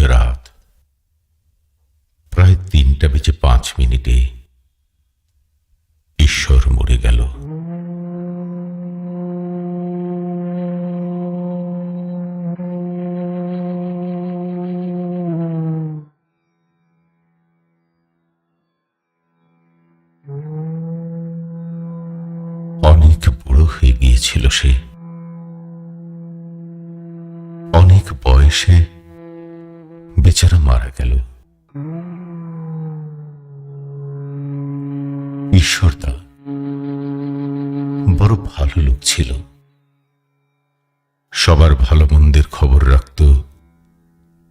রাত। প্রায় তিনটা বেজে পাঁচ মিনিটে ঈশ্বর মরে গেল। অনেক বুড়ো হয়ে গিয়েছিল সে। অনেক বয়সে বেচারা মারা গেল ঈশ্বরদা বড় ভালো লোক ছিল সবার ভালো মন্দের খবর রাখত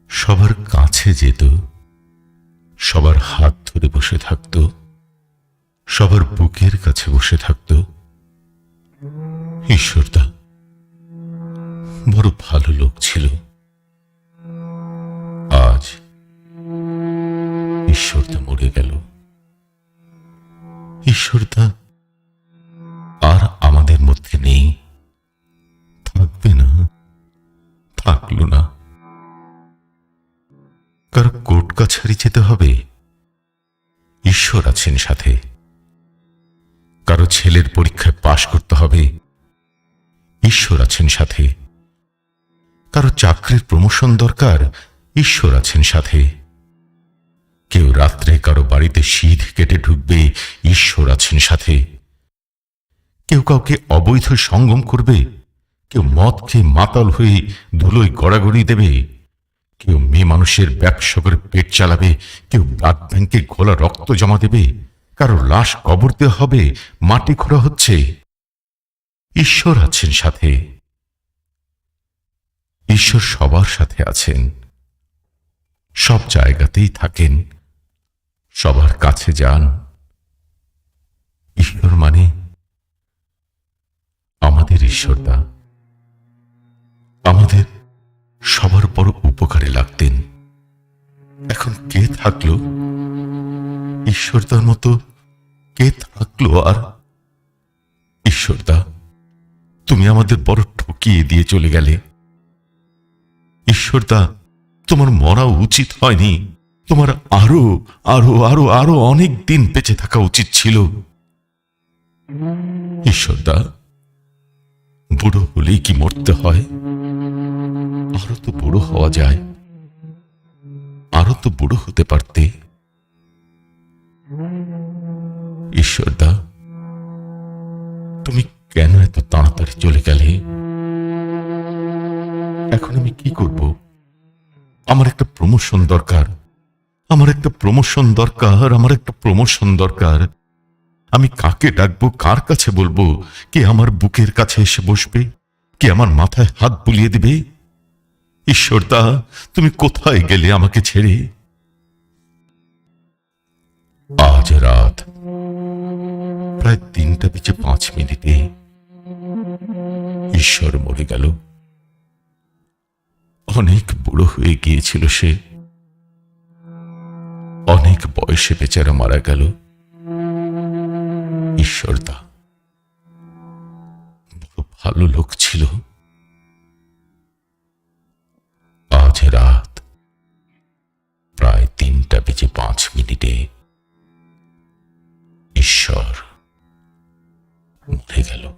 সবার কাছে যেত সবার হাত ধরে বসে থাকত সবার বুকের কাছে বসে থাকত ঈশ্বরদা বড় ভালো লোক ছিল ঈশ্বরদা মরে গেল। ঈশ্বরদা আর আমাদের মধ্যে নেই। থাকবে না, থাকল না। কারও কোর্ট কাছারি যেতে হবে। ঈশ্বর আছেন সাথে। কারও ছেলের পরীক্ষায় পাশ করতে হবে। ঈশ্বর আছেন সাথে। কারও চাকরির প্রমোশন দরকার, ঈশ্বর আছেন সাথে। রাত্রে কারও বাড়িতে শীত কেটে ঢুকবে, ঈশ্বর আছেন সাথে। কেউ কাউকে অবৈধ সঙ্গম করবে, কেউ মদ খেয়ে মাতাল হয়ে ধুলোয় গড়াগড়ি দেবে, কেউ মেয়ে মানুষের ব্যবসা করে পেট চালাবে, কেউ ব্লাড ব্যাংকে ঘোলা রক্ত জমা দেবে, কারও লাশ কবর দেওয়া হবে, মাটি খোঁড়া হচ্ছে। ঈশ্বর আছেন সাথে। ঈশ্বর সবার সাথে আছেন। সব জায়গাতেই থাকেন। কাছে যান। ঈশ্বর মানে আমাদের ঈশ্বরদা। আমাদের সবার বড় উপকারে লাগতেন। এখন কে থাকল? ঈশ্বরদার মতো কে থাকল আর ঈশ্বরদা, তুমি আমাদের বড় ঠকিয়ে দিয়ে চলে গেলে। ঈশ্বরদা, তোমার মরা উচিত হয়নি। তোমার আরও আরও আরও আরও অনেক দিন বেঁচে থাকা উচিত ছিল। ঈশ্বরদা, বুড়ো হলেই কি মরতে হয়? আরও তো বুড়ো হওয়া যায়। আরও তো বুড়ো হতে পারতে। ঈশ্বরদা, তুমি কেন এত তাড়াতাড়ি চলে গেলে? এখন আমি কি করব? আমার একটা প্রমোশন দরকার। আমার একটা প্রমোশন দরকার, আমার একটা প্রমোশন দরকার। আমি কাকে ডাকবো, কার কাছে বলব? কে আমার বুকের কাছে এসে বসবে? কে আমার মাথায় হাত বুলিয়ে দিবে? ঈশ্বরদা, তুমি কোথায় গেলে আমাকে ছেড়ে? আজ রাত প্রায় তিনটা বেজে পাঁচ মিনিটে ঈশ্বর মরে গেল। অনেক বুড়ো হয়ে গিয়েছিল সে। বয়সে বেচারা মারা গেল। ঈশ্বরদা বড় ভালো লোক ছিল। আজ রাত প্রায় তিনটা বেজে পাঁচ মিনিটে ঈশ্বর মরে গেল।